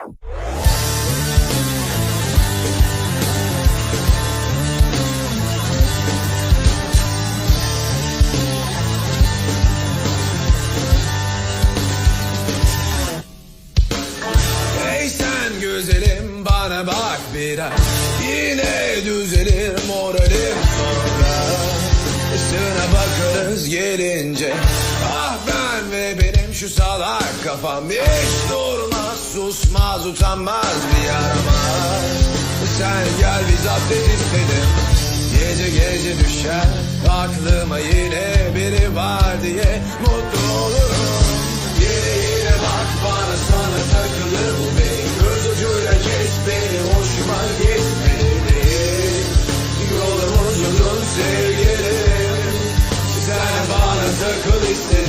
Hey sen güzelim bana bak biraz. Yine düzelir moralim sonra. Üstüne bakarız gelince. Ah ben şu salak kafam Hiç durmaz. Susmaz utanmaz bir yaramaz. Sen gel biz zapt et istedim Gece gece düşer aklıma yine biri var diye mutlu olurum. Yine yine bak bana sana takılır bu beyin. Göz ucuyla kes beni hoşuma gitmedi Yolumuz uzun sevgilim. Sen bana takıl istedim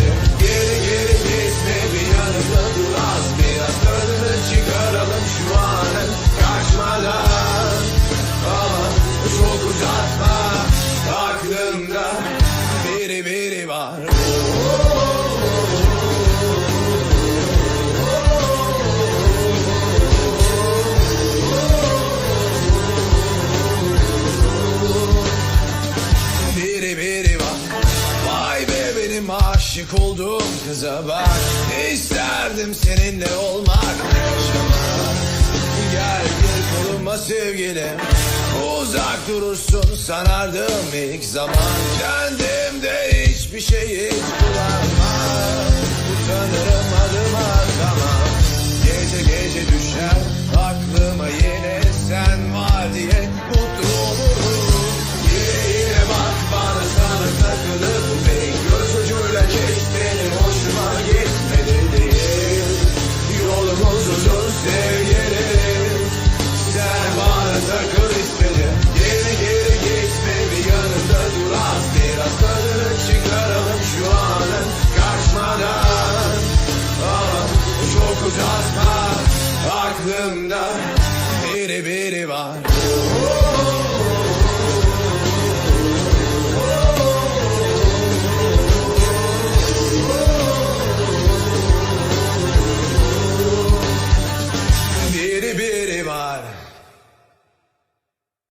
aşık olduğum kıza bak. İsterdim seninle olmak? Yaşamak Gel gir koluma sevgilim. Uzak durursun sanardım ilk zaman. Kendimde hiçbir şey hiç bulamam aklımda biri biri var